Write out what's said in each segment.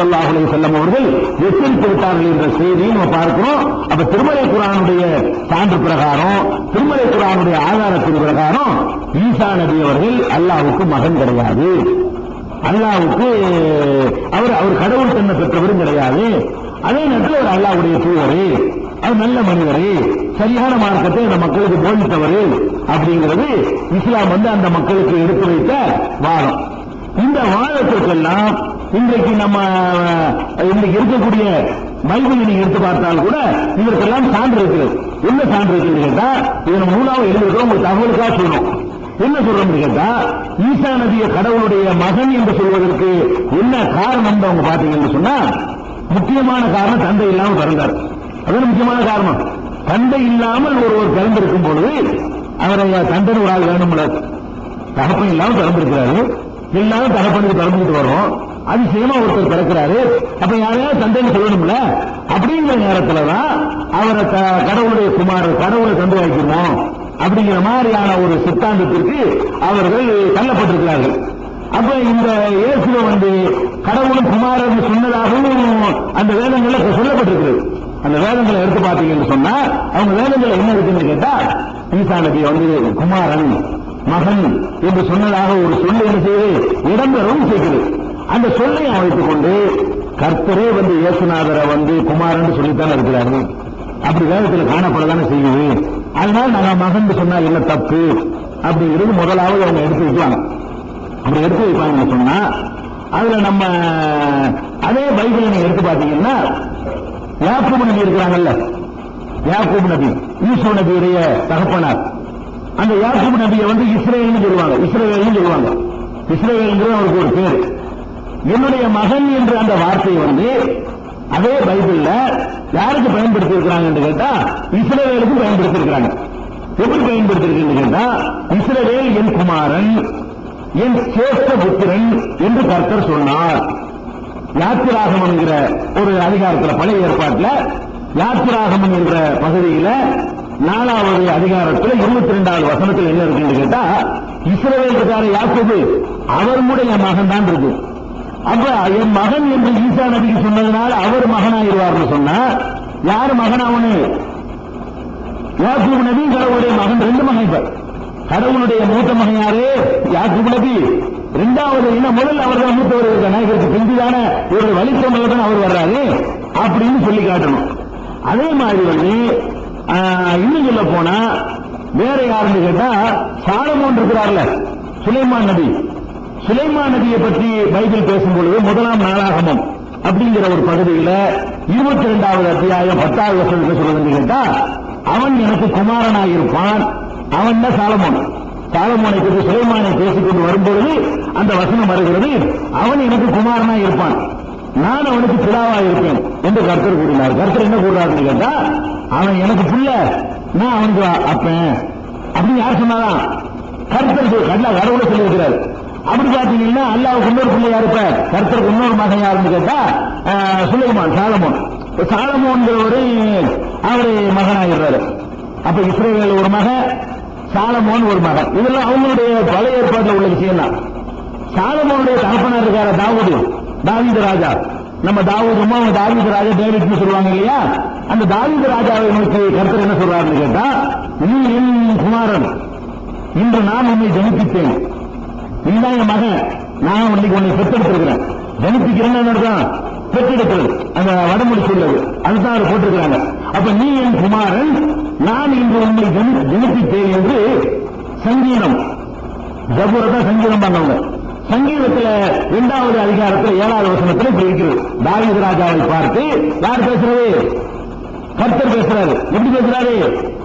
அல்லாஹலை செல்லம் அவர்கள் எச்சரித்து விட்டார்கள் என்ற செய்தியை நம்ம பார்க்கிறோம். அப்ப திருமலை குரானுடைய சான்று பிரகாரம் திருமலை குரானுடைய ஆதாரத்தின் பிரகாரம் ஈசா நபி அவர்கள் அல்லாவுக்கு மகன் கிடையாது. அல்லாவுக்கு அவர் அவர் கடவுள் தன்மை பெற்றவரும் கிடையாது. அதே நேரத்தில் அவர் அல்லாவுடைய தூதரு அவர் நல்ல மனிதர் சரியான மார்க்கத்தை அந்த மக்களுக்கு போதித்தவர் அப்படிங்கிறது இஸ்லாம் வந்து அந்த மக்களுக்கு எடுத்து வைத்த வாதம். இந்த வாதத்திற்கெல்லாம் இன்றைக்கு நம்ம அஹ், இன்றைக்கு இருக்கக்கூடிய பைபிளை நீங்க எடுத்து பார்த்தால் கூட இதற்கெல்லாம் சான்று இருக்கிறது என்ன சான்று இருக்கிறது கேட்டா இதை நம்ம நூலாக எழுதிருக்கிறோம் ஒரு தகவலுக்காக சொல்லணும் என்ன சொல்ற கேட்டா ஈசா நதிய கடவுளுடைய மகன் என்று சொல்வதற்கு என்ன காரணம் அவங்க பாத்தீங்கன்னு சொன்னா முக்கியமான காரணம் தந்தை இல்லாமல் பிறந்தார். அது முக்கியமான காரணம். தந்தை இல்லாமல் ஒருவர் பிறந்திருக்கும் பொழுது அவரை தந்தை ஒரு ஆள் வேணும்ல. தகப்பன் இல்லாமல் பிறந்திருக்கிறாரு. எல்லாரும் தகப்பனுக்கு பிறந்துட்டு வரும். அதிசயமா ஒருத்தர் பிறக்கிறாரு அப்ப யாரையாவது சந்தேகம் சொல்லணும்ல? அப்படிங்கிற நேரத்துலதான் அவரை கடவுளுடைய குமார் கடவுளை கண்டு வைக்கணும். அப்படிங்கிற மாதிரியான ஒரு சித்தாந்தத்திற்கு அவர்கள் தள்ளப்பட்டிருக்கிறார்கள். அப்ப இந்த இயேசுவை வந்து கடவுளும் குமாரன் சொன்னதாகவும் அந்த வேதங்கள்ல சொல்லப்பட்டிருக்கிறது அந்த வேதங்களை எடுத்து பார்த்தீங்கன்னு சொன்னா அவங்க வேதங்களை என்ன இருக்குன்னு கேட்டா ஈசா நபி வந்து குமாரன் மகன் என்று சொன்னதாக ஒரு சொல்லை என்ன இடம்பெறவும் செய்கிறது. அந்த சொல்லை அமைத்துக் கொண்டு கர்த்தரே வந்து இயேசுநாதரை வந்து குமாரன் சொல்லித்தானே இருக்கிறாரு. அப்படி வேதத்தில் காணப்படதானே செய்யுது. அதனால நாங்க மகன் சொன்னா என்ன தப்பு? அப்படிங்கிறது முதலாவது அவங்க எடுத்து வைப்பாங்க. அப்படி எடுத்து வைப்பாங்க சொன்னா அதுல நம்ம அதே பைபிள் நீங்க எடுத்து பாத்தீங்கன்னா யாக்கூப் நபி இருக்கிறாங்கல்ல. யாக்கூப் நபி யூசு நபியுடைய தகப்பனார். அந்த யாக்கூப் நபியை வந்து இஸ்ரேல்னு சொல்லுவாங்க. இஸ்ரேல்னு சொல்லுவாங்க. இஸ்ரேல்ங்கிறது அவருக்கு ஒரு பேர். என்னுடைய மகன் என்ற அந்த வார்த்தையை வந்து அதே பைபிள்ல யாருக்கு பயன்படுத்தி இருக்கிறாங்க கேட்டா இஸ்ரவேலுக்கு பயன்படுத்தி இருக்கிறாங்க எப்படி பயன்படுத்தி கேட்டா இஸ்ரேல் என் குமாரன் என் சேஷ்ட புத்திரன் என்று கர்த்தர் சொன்னார். யாத்திராகமம் என்கிற ஒரு அதிகாரத்தில் பழைய ஏற்பாட்டில் யாத்திராகமம் என்ற பகுதியில் நாலாவது அதிகாரத்தில் இருபத்தி ரெண்டாவது வசனத்தில் என்ன இருக்குன்னு கேட்டா இஸ்ரேல் யாக்குது அவருடைய மகன் தான் இருக்கு. அப்ப என் மகன் என்று ஈசா நபிக்கு சொன்னதுனால அவர் மகனாயிருவார்னு சொன்னா யார் மகனாவனு யாக்கூப் நபி கடவுளுடைய மகன் ரெண்டு மகன் இப்ப. கடவுளுடைய மூத்த மகன் யாரு? யாக்கூப் நபி. ரெண்டாவது என்ன முதல்ல அவர் தான் மூத்தவர் இருக்கான இதற்கு பிந்திதான ஒரு வழித்தமிழ தான் அவர் வர்றாரு. அப்படின்னு சொல்லி காட்டணும். அதே மாதிரி வந்து இன்னும் சொல்ல போனா வேற யாருன்னு கேட்டா சாலமோன் இருக்கிறார்ல சுலைமான் நபி. சுலைமான் நபியை பற்றி பைபிள் பேசும்பொழுது முதலாம் நாளாகமம் அப்படிங்கிற ஒரு பகுதியில இருபத்தி ரெண்டாவது அத்தியாயம் பத்தாவது வருஷம் சொல்றதுன்னு கேட்டா அவன் எனக்கு குமாரனாக இருப்பான் அவன் தான் சாலமோன். சாலமோனை பற்றி சுலைமானை பேசிக்கொண்டு வரும்பொழுது அந்த வசனம் வருகிறது அவன் எனக்கு குமாரனாக இருப்பான் நான் அவனுக்கு பிதாவா இருப்பேன் என்று கர்த்தர் கூறினார். கர்த்தர் என்ன கூறுறாருன்னு கேட்டா அவன் எனக்கு புள்ள. நான் அவனுக்கு அப்பேன். அப்படின்னு யார் சொன்னாதான் கர்த்தர் கடல கடவுளை சொல்லியிருக்கிறார். அப்படி பாத்தீங்கன்னா அல்லாவுக்கு இன்னொரு பிள்ளையா இருப்ப? கர்த்தருக்கு இன்னொரு மகன் யாருன்னு கேட்டா ஆஹ், சுலைமான் சாலமோன். இப்ப சாலமோன்கிறவரு அவரு மகனாகிறாரு அப்ப இஸ்ரேவேல் ஒரு மகன் சாலமோன் ஒரு மகன். இதெல்லாம் அவங்களுடைய பழைய ஏற்பாட்டில் உள்ள விஷயம் தான் சாலமோனுடைய தகப்பனார் இருக்கார தாவூது? தாவீது ராஜா. நம்ம தாவூதுமா அவன் தாவீது ராஜா டேவிட்னு சொல்லுவாங்க இல்லையா? அந்த தாவீது ராஜாவை நோக்கி கருத்தர் என்ன சொல்றாருன்னு கேட்டா நீ என் குமாரன். இன்று நான் உன்னை ஜனிப்பித்தேன். நீதான் என் மகன். நான் இன்னைக்கு உன்னை பெற்றெடுத்திருக்கிறேன். ஜனிப்பிக்கிறேன்னு பெற்றெடுக்கிறது அந்த வடமொழி சொல்லுது. அதுதான் அவர் போட்டிருக்கிறாங்க. அப்ப நீ என் குமாரன். நான் இன்று உன்னை ஜனிப்பித்தேன் என்று சங்கீதம். ஜபூரை சங்கீதம் பண்ணவங்க. சங்கீதத்துல இரண்டாவது அதிகாரத்தில் ஏழாவது வசனத்தில் இப்படி இருக்கிறது தாவித ராஜாவை பார்த்து யார் பேசுறது? கர்த்தர் பேசுறாரு. எப்படி பேசுறாரு?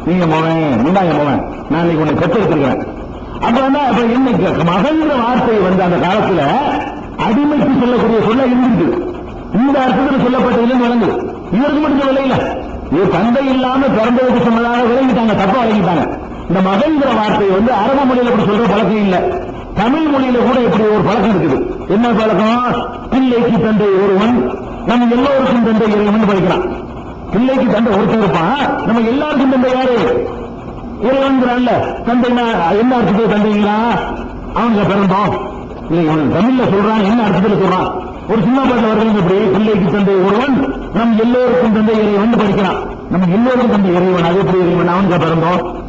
நீங்க மகன் நீண்டாங்க போவேன் நான் இன்னைக்கு உன்னை பெற்றெடுத்திருக்கிறேன். அப்ப வந்து அப்ப இன்னைக்கு மகன்ற வார்த்தை வந்து அந்த காலத்துல அடிமைக்கு சொல்லக்கூடிய சொல்ல இருந்துருக்கு இந்த அர்த்தத்தில் சொல்லப்பட்டதுலேயும் விளங்கு. இவருக்கு மட்டும் சொல்லல. இல்ல இது தந்தை இல்லாம பிறந்ததுக்கு சொன்னதாக விளங்கிட்டாங்க தப்பா விளங்கிட்டாங்க. இந்த மகன்கிற வார்த்தை வந்து அரபு மொழியில கூட சொல்ற பழக்கம் இல்ல. தமிழ் மொழியில கூட இப்படி ஒரு பழக்கம் இருக்குது. என்ன பழக்கம்? பிள்ளைக்கு தந்தை ஒருவன் நம்ம எல்லோருக்கும் தந்தை இறைவன் படிக்கிறான். பிள்ளைக்கு தந்தை ஒருத்தர் இருப்பான். நம்ம எல்லாருக்கும் தந்தை யாரு? இறைவன்கிறான்ல தந்தைனா என்ன அர்த்தத்தில் தந்தைங்களா? அவங்க பிறந்தோம் இல்லை தமிழ்ல சொல்றான் என்ன அர்த்தத்தில் சொல்றான்? ஒரு சின்ன பாட்டில் வருகிறது இப்படி பிள்ளைக்கு தந்தை ஒருவன் நம் எல்லோருக்கும் தந்தை இறைவன் படிக்கிறான். நம்ம எல்லோருக்கும் தந்தை இறைவன். அது எப்படி இறைவன்? அவனுக்கு பிறந்தோம்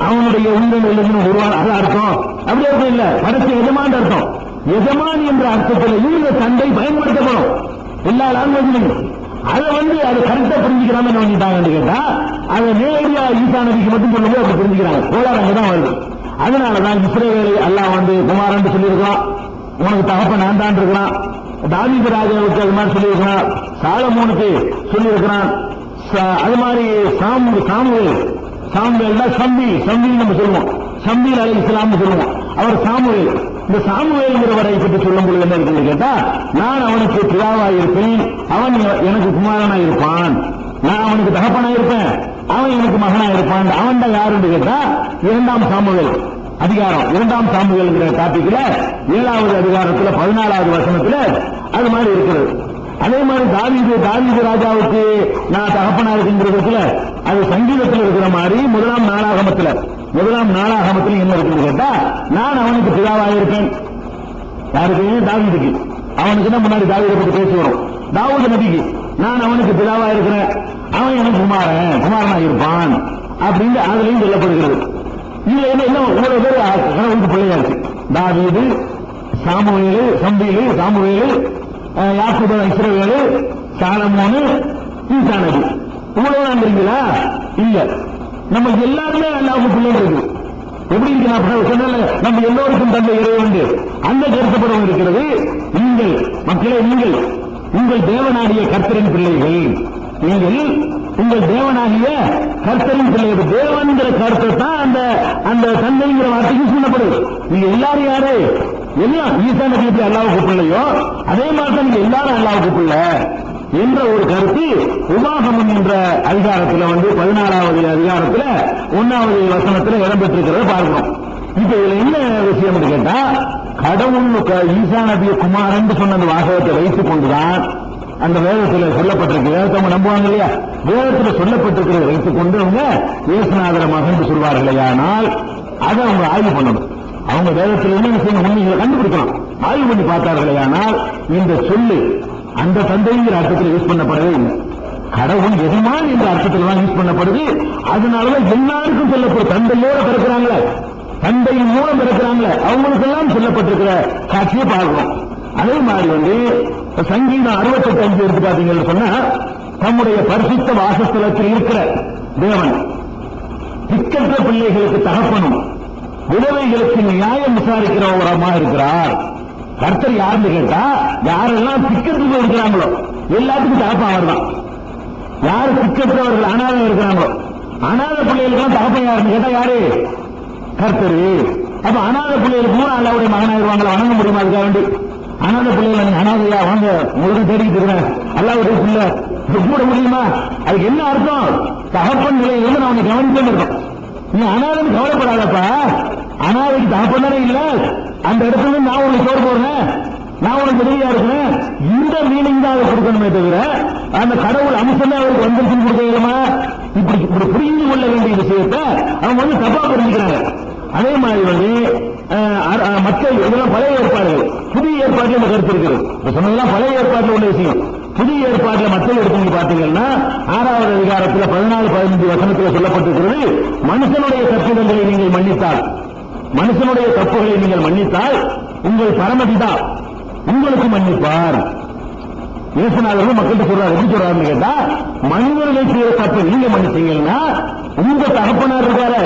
அவனுடைய உங்கள் எழுதின உருவான அது அர்த்தம். அப்படி அர்த்தம் இல்ல. படைச்ச எஜமான் அர்த்தம். எஜமான் என்ற அர்த்தத்தில் இந்த தந்தை பயன்படுத்தப்படும். எல்லா லாங்குவேஜ்லையும் அதை வந்து அது கரெக்டா புரிஞ்சுக்கிறாம என்ன பண்ணிட்டாங்கன்னு கேட்டா அதை நேரடியா ஈசா நபிக்கு மட்டும் சொல்லும்போது அப்படி புரிஞ்சுக்கிறாங்க. கோளாறு அங்கதான் வருது. அதனாலதான் இஸ்ரேவேலை எல்லாம் வந்து குமாரன் சொல்லியிருக்கலாம் உனக்கு தகப்ப நான் தான் இருக்கிறான். தாவீது ராஜாவுக்கு அது மாதிரி சொல்லியிருக்கிறான். சாலமோனுக்கு சொல்லியிருக்கிறான். ச- அது மாதிரி சாமு சாமுவேல். சாமுவேல்னா சம்பி சம்பின்னு நம்ம சொல்லுவோம். சம்பில் அலை இஸ்லாம்னு சொல்லுவோம். அவர் சாமுவேல். இந்த சாமுவேல்ங்கிறவரை பற்றி சொல்லும் பொழுது என்ன இருக்குன்னு கேட்டா நான் அவனுக்கு பிதாவா இருப்பேன் அவன் எனக்கு குமாரனா இருப்பான். நான் அவனுக்கு தகப்பனா இருப்பேன் அவன் எனக்கு மகனா இருப்பான். அவன் தான் யாருன்னு கேட்டா இரண்டாம் சாமுவேல் அதிகாரம். இரண்டாம் சாமுவேல்ங்கிற டாபிக்ல ஏழாவது அதிகாரத்துல பதினாலாவது வசனத்துல அது மாதிரி இருக்கிறது. அதே மாதிரி தாவிது தாவிது ராஜாவுக்கு நான் தகப்பனா இருக்குங்கிறதுல அது சங்கீதத்தில் இருக்கிற மாதிரி முதலாம் நாளாகமத்துல முதலாம் நாளாகமத்துல என்ன இருக்குன்னு கேட்டா நான் அவனுக்கு பிதாவாக இருப்பேன். யாருக்கு? தாவிதுக்கு. அவனுக்கு தான் முன்னாடி தாவிதை பத்தி பேசி வரும். தாவூது நபிக்கு நான் அவனுக்கு பிதாவா இருக்கிறேன். அவன் எனக்கு குமாரன் குமாரனா இருப்பான். அப்படின்னு அதுலயும் சொல்லப்படுகிறது. இதுல என்ன என்ன இவ்வளவு பேர் கடவுளுக்கு பிள்ளையாச்சு தாவீது சாமுவேலு சம்பீலு சாமுவேலு அஹ், யாக்கூபு இஸ்ரவேலு சாலமோனு ஈசா நபி இவ்வளவு இருக்கீங்களா இல்ல. நம்ம எல்லாருமே அல்லாவுக்கு பிள்ளைங்க இருக்கு. எப்படி இருக்கு? நம்ம எல்லோருக்கும் தந்தை இறைவன் அந்த கருத்தப்படம் இருக்கிறது. நீங்கள் மக்களே நீங்கள் உங்கள் தேவனாகிய கர்த்தரின் பிள்ளைகள். நீங்கள் உங்கள் தேவனாகிய கர்த்தரின் பிள்ளைகள். தேவன்கிற கருத்தை தான் அந்த அந்த தந்தைங்கிற வார்த்தைக்கு சொல்லப்படுது நீங்க எல்லாரும் யாரு? எல்லாம் ஈசா நபி எப்படி அல்லாவை கூப்பிடலையோ? அதே மாதிரி தான் நீங்க எல்லாரும் அல்லாவை கூப்பிடல. என்ற ஒரு கருத்து உபாகமம் என்ற அதிகாரத்துல வந்து பதினாறாவது அதிகாரத்துல ஒன்னாவது வசனத்துல இடம்பெற்றிருக்கிறத பார்க்கிறோம் இப்ப இதுல என்ன விஷயம் கேட்டா கடவுள் க- ஈசா நபிய குமாரன் சொன்ன அந்த வாசகத்தை வைத்துக் கொண்டுதான் அந்த வேதத்துல சொல்லப்பட்டிருக்கு. வேதத்தை அவங்க நம்புவாங்க இல்லையா? வேதத்துல சொல்லப்பட்டிருக்கிறத வைத்துக் கொண்டு அவங்க இயேசுநாதர மகன் சொல்வார்கள் ஆனால் அதை அவங்க ஆய்வு பண்ணணும். அவங்க வேதத்தில் என்ன விஷயம் உண்மைகளை கண்டுபிடிக்கலாம் ஆய்வு பண்ணி பார்த்தார்களே ஆனால் இந்த சொல்லு அந்த தந்தைங்கிற அர்த்தத்தில் யூஸ் பண்ணப்படவே இல்லை. கடவுள் எஜமான் என்ற அர்த்தத்தில் தான் யூஸ் பண்ணப்படுது? அதனாலதான் எல்லாருக்கும் சொல்லப்படும். தந்தையோட பிறக்கிறாங்களே தந்தையின் மூலம் பிறக்கிறாங்களே அவங்களுக்கெல்லாம் சொல்லப்பட்டிருக்கிற காட்சியை பார்க்கிறோம். அதே மாதிரி வந்து சங்கீதம் அறுபத்தெட்டு அஞ்சு எடுத்து பாத்தீங்கன்னு சொன்னா தம்முடைய பரிசுத்த வாசஸ்தலத்தில் இருக்கிற தேவன் திக்கற்ற பிள்ளைகளுக்கு தகப்பனும் விதவைகளுக்கு நியாயம் விசாரிக்கிறவரமா இருக்கிறார்? கர்த்தர் யாருன்னு கேட்டா யாரெல்லாம் திக்கத்துக்கு இருக்கிறாங்களோ எல்லாத்துக்கும் தகப்பா அவர் தான் யாரு திக்கற்றவர்கள் அனாதை இருக்கிறாங்களோ அனாத பிள்ளைகளுக்கெல்லாம் தகப்பன் யாருன்னு கேட்டா யாரு? கர்த்தரு. அப்ப அனாத பிள்ளைகளுக்கு மூணு அல்லாவுடைய மகனாயிருவாங்களா வணங்க முடியுமா அதுக்காக வேண்டி? அனாத பிள்ளைகளை நீங்க அனாதையா? வாங்க உங்களுக்கு தேடிக்கிட்டு இருக்கிறேன். அல்லாவுடைய பிள்ளை கூட முடியுமா? அதுக்கு என்ன அர்த்தம்? தகப்பன் நிலையை வந்து நான் உன்னை கவனிச்சுட்டு இருக்கோம் நீ அனாதைன்னு கவலைப்படாதப்பா. அனாதைக்கு தகப்பன் தானே இல்ல. அந்த இடத்துல நான் உனக்கு சோறு போடுறேன். நான் உனக்கு உதவியா இருக்கிறேன். இந்த மீனிங் தான் அதை கொடுக்கணுமே தவிர அந்த கடவுள் அம்சமே அவருக்கு வந்துருச்சுன்னு கொடுக்க இயலுமா இப்படி இப்படி புரிந்து கொள்ள வேண்டிய விஷயத்தை அவங்க வந்து தப்பா புரிஞ்சுக்கிறாங்க. அதே மாதிரி வந்து மற்ற இதெல்லாம் பழைய ஏற்பாடுகள். புதிய ஏற்பாட்டில் இந்த கருத்து இருக்கிறது சொன்னதெல்லாம் பழைய ஏற்பாட்டில் உள்ள விஷயம். புதிய ஏற்பாடுல மக்கள் எடுத்து பார்த்தீங்கன்னா ஆறாவது அதிகாரத்துல பதினாலு பதினஞ்சு வசனத்தில் சொல்லப்பட்டிருக்கிறது மனுஷனுடைய கற்பிதங்களை நீங்கள் மன்னித்தால். மனுஷனுடைய தப்புகளை நீங்கள் மன்னித்தால் உங்கள் பரமதிதா உங்களுக்கு மன்னிப்பார். இயேசுநாதர்கள் மக்கள்கிட்ட சொல்றாரு எப்படி சொல்றாருன்னு கேட்டா மனிதர்கள் செய்யற தப்பு நீங்க மன்னிச்சீங்கன்னா உங்க தகப்பனார் இருக்காரு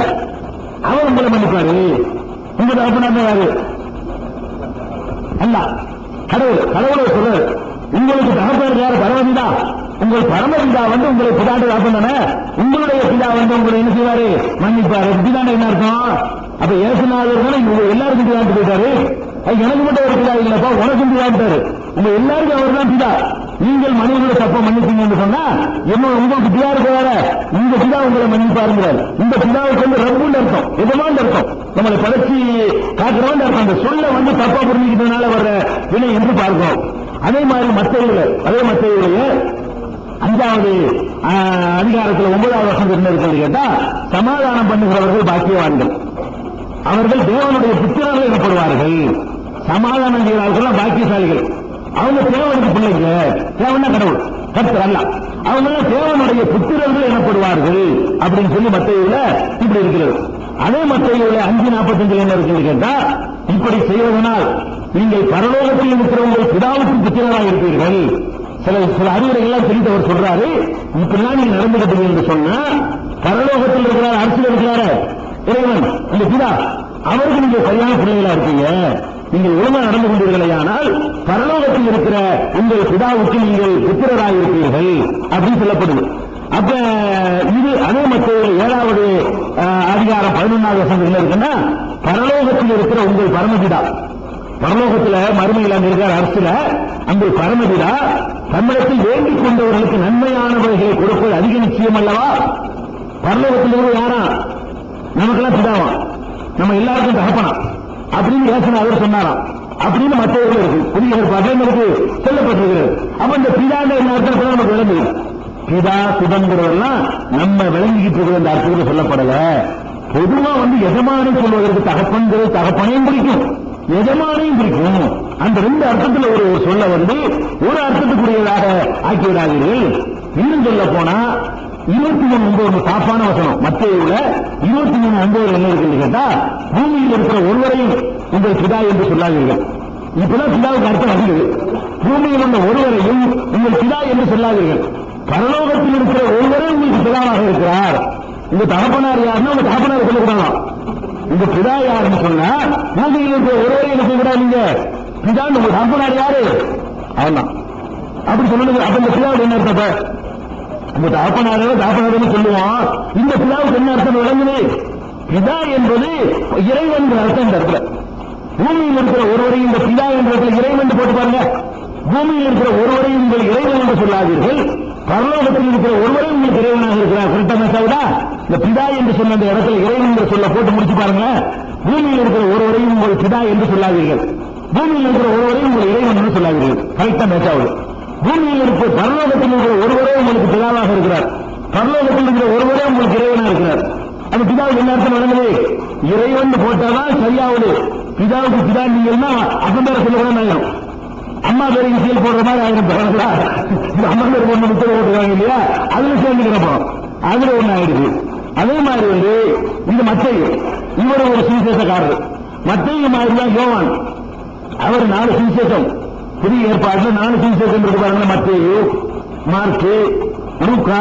அவர் உங்களை மன்னிப்பாரு. உங்க தகப்பனார் யாரு? அல்ல. கடவுள் கடவுளை சொல்றாரு. உங்களுக்கு தகப்பனார் யாரு பரமபிதா. உங்கள் பரமபிதா வந்து உங்களை பிதாட்டு தகப்பன் தானே உங்களுடைய பிதா வந்து உங்களை என்ன செய்வாரு? மன்னிப்பாரு. இப்படிதான் என்ன அர்த்தம்? அப்ப ஏசுநாதர் தானே இவங்க எல்லாருக்கும் பிதாட்டு போயிட்டாரு. அது எனக்கு மட்டும் ஒரு பிதா இல்லப்பா உனக்கும் பிதாட்டாரு உங்க எல்லாருக்கும் அவர் தான் பிதா. நீங்கள் மனிதர்களை தப்ப மன்னிப்பீங்கன்னு சொன்னா என்ன உங்களுக்கு பிதா இருக்கிறார இந்த பிதா உங்களை மன்னிப்பாருங்கிறார். இந்த பிதாவுக்கு வந்து ரப்புன்னு அர்த்தம். எதுவான் அர்த்தம்? நம்மளை படைச்சி காக்கிறவன் அர்த்தம். அந்த சொல்ல வந்து தப்பா புரிஞ்சுக்கிட்டதுனால வர்ற வினை என்று பார்க்கிறோம். அதே மாதிரி மற்ற அதே மற்ற அஞ்சாவது அதிகாரத்தில் ஒன்பதாவது வருஷம் என்ன இருக்கிறது கேட்டா சமாதானம் பண்ணுகிறவர்கள் பாக்கியவான்கள். அவர்கள் தேவனுடைய புத்திரர்கள் எனப்படுவார்கள். சமாதானம் செய்கிறார்கள் பாக்கியசாலிகள். அவங்க தேவனுக்கு பிள்ளைங்க. தேவன்னா கடவுள். கருத்து அல்ல. அவங்க தேவனுடைய புத்திரர்கள் எனப்படுவார்கள் அப்படின்னு சொல்லி மத்தையில இப்படி இருக்கிறது. அதே மத்தையில அஞ்சு நாற்பத்தஞ்சு என்ன இருக்கிறது கேட்டா இப்படி செய்வதனால் நீங்கள் பரலோகத்தில் இருக்கிற உங்கள் பிதாவுக்கு புத்திரராக இருப்பீர்கள். சில சில அறிவுரைகள்லாம் சொல்லிட்டு அவர் சொல்றாரு. இப்படிலாம் நீங்க நடந்துகிட்டீங்க என்று சொன்னா பரலோகத்தில் இருக்கிறார் அரசியல் இருக்கிறாரு? இறைவன் இந்த பிதா அவருக்கு நீங்க சரியான பிள்ளைகளா இருக்கீங்க. நீங்கள் ஒழுங்கா நடந்து கொண்டீர்களேயானால் பரலோகத்தில் இருக்கிற உங்கள் பிதாவுக்கு நீங்கள் புத்திரராக இருப்பீர்கள் அப்படின்னு சொல்லப்படுது. அப்ப இது அதே மக்கள் ஏழாவது அதிகாரம் பதினொன்றாவது வசனம் இருக்குன்னா பரலோகத்தில் இருக்கிற உங்கள் பரமபிதா. பரலோகத்துல மறுமையில் அங்க இருக்கிற அரசுல. அங்கு பரமபிதா தம்மிடத்தில் வேண்டிக் கொண்டவர்களுக்கு நன்மையானவர்களை கொடுப்பது அதிக நிச்சயம் அல்லவா? பரலோகத்தில் இருக்கிற யாரா? நமக்கெல்லாம் பிதாவா? நம்ம எல்லாருக்கும் தகப்பனா? அப்படின்னு யோசனை அவர் சொன்னாராம். அப்படின்னு மற்றவர்கள் இருக்கு. புதிய ஏற்பாட்டில் சொல்லப்பட்டிருக்கிறது. அப்ப இந்த பிதாண்ட என்ன அர்த்தம் இப்ப நமக்கு விளங்குது. பிதா சுதந்திரம்லாம் நம்ம விளங்கிட்டு இருக்கிற அந்த அர்த்தத்தில் சொல்லப்படல. பொதுவா வந்து எஜமானை சொல்வதற்கு தகப்பன்கிறது தகப்பனையும் பிடிக்கும் எஜமானையும் குறிக்கும் அந்த ரெண்டு அர்த்தத்துல ஒரு சொல்ல வந்து ஒரு அர்த்தத்துக்குரியதாக ஆக்கி விடாதீர்கள் இன்னும் சொல்ல போனா இருபத்தி மூணு ஒன்பது சாப்பான வசனம். மத்திய இருபத்தி மூணு ஒன்பது என்ன இருக்குன்னு கேட்டா பூமியில் இருக்கிற ஒருவரையும் உங்கள் பிதா என்று சொல்லாதீர்கள். இப்பதான் பிதாவுக்கு அர்த்தம் வருகிறது பூமியில் உள்ள ஒருவரையும் உங்கள் பிதா என்று சொல்லாதீர்கள். பரலோகத்தில் இருக்கிற ஒருவரே உங்களுக்கு பிதாவாக இருக்கிறார். உங்க தகப்பனார் யாருன்னா உங்க தகப்பனார் சொல்லக்கூடாதான் உங்க பிதா யாருன்னு சொன்னா பூமியில் இருக்கிற ஒருவரை என்ன செய்யக்கூடாது நீங்க பிதான் உங்க தகப்பனார் யாரு அவன்தான் அப்படி சொல்லணும் அப்ப இந்த பிதாவுக்கு என்ன அர்த்தத்தை உங்க தாப்பனாரோ தகப்பனாரோ சொல்லுவான். இந்த பிதாவுக்கு என்ன அர்த்தம் விளங்குது? பிதா என்பது இறைவன் அர்த்தம் இந்த இடத்துல. பூமியில் இருக்கிற ஒருவரையும் இந்த பிதா என்ற இடத்துல இறைவன் போட்டு பாருங்க. பூமியில் இருக்கிற ஒருவரையும் உங்கள் இறைவன் என்று சொல்லாதீர்கள். பரலோகத்தில் இருக்கிற ஒருவரே உங்களுக்கு இறைவனாக இருக்கிறார். கரெக்டா மேசாவிடா இந்த பிதா என்று சொன்ன அந்த இடத்துல இறைவன் என்று சொல்ல போட்டு முடிச்சு பாருங்க. பூமியில் இருக்கிற ஒருவரையும் உங்கள் பிதா என்று சொல்லாதீர்கள். பூமியில் இருக்கிற ஒருவரையும் உங்கள் இறைவன் என்று சொல்லாதீர்கள். கரெக்டா மேசாவது பூமியில் இருக்கிற பரலோகத்தில் இருக்கிற ஒருவரே உங்களுக்கு பிதாவாக இருக்கிறார். பரலோகத்தில் இருக்கிற ஒருவரே உங்களுக்கு இறைவனாக இருக்கிறார். அந்த பிதாவுக்கு என்ன அர்த்தம் நடந்தது? இறைவன் போட்டாதான் சரியாவது. பிதாவுக்கு பிதா நீங்கன்னா அப்பன் பேர சொல்லக்கூடாது ஆயிரும் அம்மா பேருக்கு சீல் போடுற மாதிரி ஆயிரம் பேரங்களா அம்மா பேர் பொண்ணு முத்தர் ஓட்டுவாங்க இல்லையா? அதுல சேர்ந்துக்கிறப்போ அதுல ஒண்ணு ஆயிடுது. அதே மாதிரி வந்து இந்த மத்தை இவர் ஒரு சுவிசேஷக்காரர். மத்தைய மாதிரி தான் யோவான். அவர் நாலு சுவிசேஷம். புதிய ஏற்பாடுல நாலு சுவிசேஷம் இருக்கு பாருங்க மத்தையு மார்க்கு லூக்கா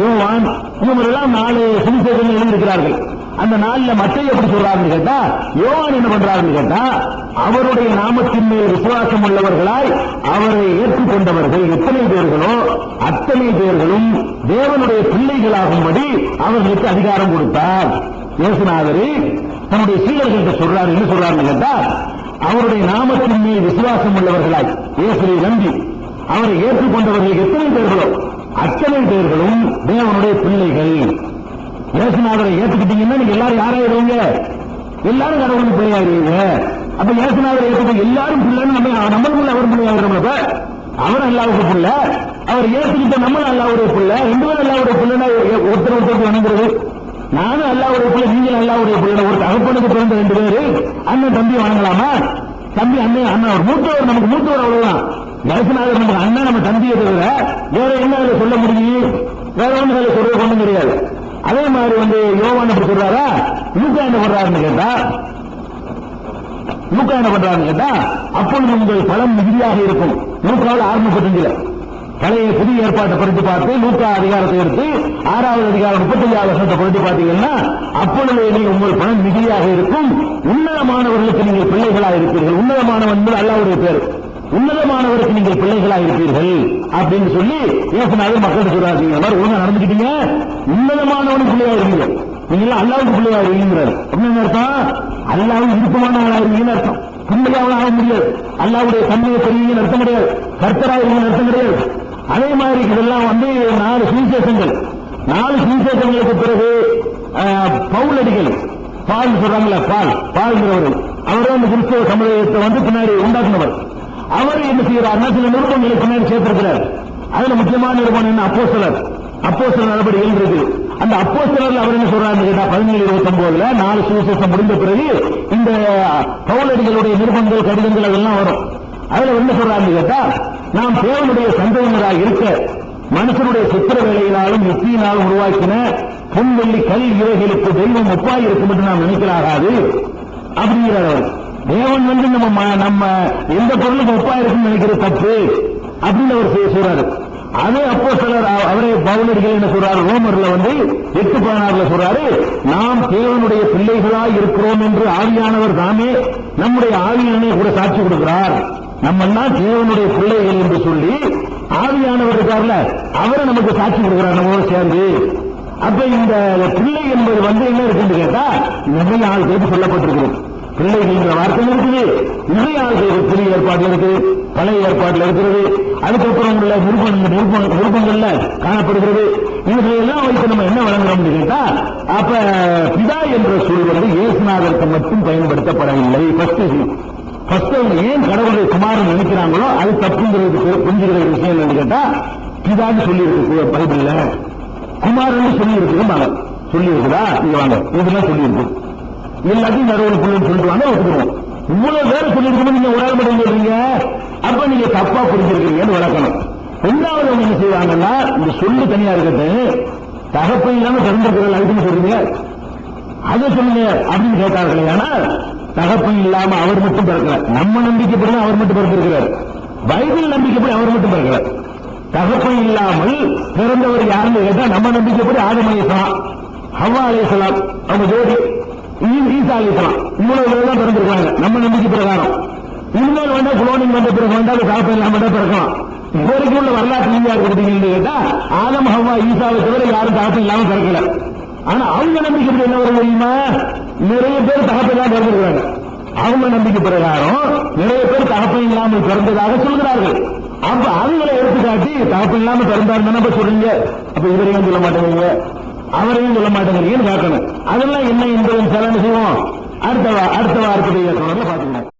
யோவான் இவங்க எல்லாம் நாலு சுவிசேஷங்கள் எழுதியிருக்கிறார்கள். அந்த நாள்ல மத்தை எப்படி சொல்றாருன்னு கேட்டா யோவான் என்ன பண்றாருன்னு கேட்டா அவருடைய நாமத்தின் மேல் விசுவாசம் உள்ளவர்களாய் அவரை ஏற்றுக்கொண்டவர்கள் எத்தனை பேர்களோ அத்தனை பேர்களும் தேவனுடைய பிள்ளைகளாகும்படி அவர்களுக்கு அதிகாரம் கொடுத்தார். இயேசுநாதரே தன்னுடைய சீடர்கள்ட்ட சொல்றாரு என்ன சொல்றாருன்னு கேட்டா அவருடைய நாமத்தின் மேல் விசுவாசம் உள்ளவர்களாய் இயேசுவை நம்பி அவரை ஏற்றுக்கொண்டவர்கள் எத்தனை பேர்களோ அத்தனை பேர்களும் தேவனுடைய பிள்ளைகள். இயேசுநாதரை ஏற்றுக்கிட்டீங்கன்னா நீங்க எல்லாரும் யாராயிருவீங்க எல்லாரும் கடவுளுக்கு பிள்ளையாயிருவீங்க அப்ப இயேசுநாதரை ஏற்றுக்க எல்லாரும் பிள்ளைன்னு நம்ம நம்மளுக்குள்ள அவர் பிள்ளையாகிறோம் அப்ப. அவர் அல்லாவுக்கு பிள்ளை. அவர் ஏற்றுக்கிட்ட நம்மளும் அல்லாவுடைய பிள்ளை. ரெண்டு பேரும் அல்லாவுடைய பிள்ளைன்னா ஒருத்தர் ஒருத்தருக்கு வணங்குறது நானும் அல்லாவுடைய பிள்ளை நீங்களும் அல்லாவுடைய பிள்ளை ஒரு தகப்பனுக்கு பிறந்த ரெண்டு பேரு. அண்ணன் தம்பி வணங்கலாமா? தம்பி அண்ணன் அண்ணன் ஒரு மூத்தவர் நமக்கு மூத்தவர் அவ்வளவுதான். நேசநாதர் நம்ம அண்ணன் நம்ம தம்பியை தவிர வேற என்ன அதில் சொல்ல முடியும்? வேற ஒன்று அதில் சொல்றது ஒன்றும் கிடையாது அதே மாதிரி வந்து யோவான் அப்படி சொல்றாரா? லூக்கா என்ன பண்றாருன்னு கேட்டா லூக்கா என்ன பண்றாருன்னு கேட்டா அப்பொழுது உங்கள் பலம் மிகுதியாக இருக்கும். லூக்காவில் ஆரம்பிப்பட்டதுல பழைய புதிய ஏற்பாட்டை படித்து பார்த்து லூக்கா அதிகாரத்தை எடுத்து ஆறாவது அதிகாரம் முப்பத்தஞ்சாவது வருஷத்தை படித்து பார்த்தீங்கன்னா அப்பொழுது நீங்கள் உங்கள் பணம் மிகுதியாக இருக்கும். உன்னதமானவர்களுக்கு நீங்கள் பிள்ளைகளாக இருப்பீர்கள். உன்னதமானவன் என்பது அல்லாவுடைய பேர். உன்னதமானவருக்கு நீங்கள் பிள்ளைகளா இருப்பீர்கள் அப்படின்னு சொல்லி ஏசுனாவே மக்கள் சொல்றாரு. நீங்க மாதிரி ஒழுங்கா நடந்துக்கிட்டீங்க. உன்னதமானவனுக்கு பிள்ளையா இருந்தீங்க நீங்க எல்லாம் அல்லாவுக்கு பிள்ளையா இருக்கீங்கிறாரு அப்படின்னு அர்த்தம்? அல்லாவும் விருப்பமானவளா இருக்கீங்கன்னு அர்த்தம். பிள்ளையாவும் ஆக முடியாது. அல்லாவுடைய தன்மையை பெரியீங்கன்னு அர்த்தம் கிடையாது. கர்த்தரா இருக்கீங்கன்னு அர்த்தம் கிடையாது. அதே மாதிரி இதெல்லாம் வந்து நாலு சுவிசேஷங்கள். நாலு சுவிசேஷங்களுக்கு பிறகு பவுல் அடிகள் பால் சொல்றாங்களா பால். பால்ங்கிறவர். அவர் அந்த கிறிஸ்தவ சமுதாயத்தை வந்து பின்னாடி உண்டாக்குனவர். அவர் என்ன செய்யறாருன்னா சில நிருபங்களை பின்னாடி சேர்த்திருக்கிறார். அதுல முக்கியமான நிருபம் என்ன? அப்போ சிலர் அப்போ சில நடவடிக்கைகள் இருக்கு அந்த அப்போ சிலர்ல அவர் என்ன சொல்றாரு கேட்டா பதினேழு இருபத்தி ஒன்பதுல நாலு சுவிசேஷம் முடிந்த பிறகு இந்த பவுலடிகளுடைய நிருபங்கள் கடிதங்கள் அதெல்லாம் வரும். அதுல என்ன சொல்றாரு கேட்டா நாம் தேவனுடைய சந்தேகங்களாக இருக்க மனுஷனுடைய சித்திர வேலையினாலும் யுக்தியினாலும் உருவாக்கின பொன் வெள்ளி கல் இவைகளுக்கு தெய்வம் ஒப்பாய் இருக்கும் என்று நாம் நினைக்கிறாராது அப்படிங்கிறார் அவர் தேவன் வந்து நம்ம நம்ம எந்த பொருளுக்கு ஒப்பா இருக்குன்னு நினைக்கிற தப்பு அப்படின்னு அவர் செய்ய சொல்றாரு. அதே அப்போ சிலர் அவரே பவுலர்கள் என்ன சொல்றாரு? ரோமர்ல வந்து எட்டு பதினாறுல சொல்றாரு நாம் தேவனுடைய பிள்ளைகளாய் இருக்கிறோம் என்று ஆவியானவர் தாமே நம்முடைய ஆவியானே கூட சாட்சி கொடுக்கிறார். நம்ம எல்லாம் தேவனுடைய பிள்ளைகள் என்று சொல்லி ஆவியானவர் இருக்கார்ல அவரை நமக்கு சாட்சி கொடுக்கிறார் நம்மளோட சேர்ந்து. அப்ப இந்த பிள்ளை என்பது வந்து என்ன இருக்குன்னு கேட்டா நிறைய ஆள்களுக்கு சொல்லப்பட்டிருக்கிறது. பிள்ளைகள்ங்கிற வார்த்தை இருக்குது. நிறைய ஆள்களுக்கு புதிய ஏற்பாடுல இருக்கு பழைய ஏற்பாடுல இருக்கிறது. அதுக்கப்புறம் உள்ள நிருபம் நிருபம் காணப்படுகிறது. இவர்களெல்லாம் வைத்து நம்ம என்ன வழங்குறோம்னு கேட்டா அப்ப பிதா என்ற சொல் வந்து இயேசுநாதருக்கு மட்டும் பயன்படுத்தப்படவில்லை. ஃபர்ஸ்ட் ஃபர்ஸ்ட் அவங்க ஏன் கடவுளுடைய குமாரன் நினைக்கிறாங்களோ அது தப்புங்கிறது புரிஞ்சுகிற விஷயம் என்னன்னு கேட்டா பிதான்னு சொல்லி இருக்கு பைபிள்ல குமாரன் சொல்லி இருக்குது சொல்லி இருக்குதா இங்க வாங்க. இதெல்லாம் சொல்லி இருக்கு எல்லாத்தையும் நடுவில் புள்ளின்னு சொல்லிட்டு வாங்க ஒத்துக்குவோம் இவ்வளவு பேர் சொல்லிருக்கும் நீங்க ஒரு ஆள் மட்டும் சொல்றீங்க அப்ப நீங்க தப்பா புரிஞ்சிருக்கீங்கன்னு விளக்கணும். ரெண்டாவது அவங்க என்ன செய்வாங்கன்னா இந்த சொல்லு தனியா இருக்கட்டும் தகப்பை இல்லாம பிறந்திருக்கிறார்கள் அதுக்குன்னு சொல்றீங்க. அதை சொல்லுங்க அப்படின்னு கேட்டார்களே ஆனால் தகப்பன் இல்லாம அவர் மட்டும் பிறக்கல. நம்ம நம்பிக்கைப்படி அவர் மட்டும் பிறந்திருக்கிறார். பைபிள் நம்பிக்கைப்படி அவர் மட்டும் பிறக்கல. தகப்பன் இல்லாமல் பிறந்தவர் யாருன்னு கேட்டா நம்ம நம்பிக்கைப்படி ஆதமலேசலாம் அலைசலாம் ஹவ்வா அலைசலாம் அவங்க ஜோடி. ஈசா அலிஸ்லாம் இவ்வளவு பேர் தான் பிறந்திருக்காங்க. நம்ம நம்பிக்கை பிரகாரம். இனிமேல் வேண்டா குளோனிங் வந்த பிறகு வேண்டா சாப்பிட இல்லாம தான் பிறக்கலாம். இவருக்கு உள்ள வரலாற்று ரீதியா இருக்கிறீங்கன்னு கேட்டா ஆலம் ஹவ்வா ஈசாவை தவிர யாரும் தகப்பன் இல்லாம பிறக்கல. ஆனா அவங்க நம்பிக்கை என்ன வரும் தெரியுமா? நிறைய பேர் தகப்பன் தான் பிறந்திருக்கிறாங்க. அவங்க நம்பிக்கை பிரகாரம் நிறைய பேர் தகப்பன் இல்லாமல் பிறந்ததாக சொல்கிறார்கள். அப்ப அவங்களை எடுத்துக்காட்டி தகப்பன் இல்லாம பிறந்தார் தானே சொல்றீங்க. அப்ப இவரையும் சொல்ல மாட்டேங்கிறீங்க. அவரையும் சொல்ல மாட்டேங்கிறீங்கன்னு கேட்கணும் அதெல்லாம் என்ன என்பதன் செலவு செய்வோம். அடுத்த அடுத்த வாரத்துடைய தொடர்ல பாத்துக்கலாம்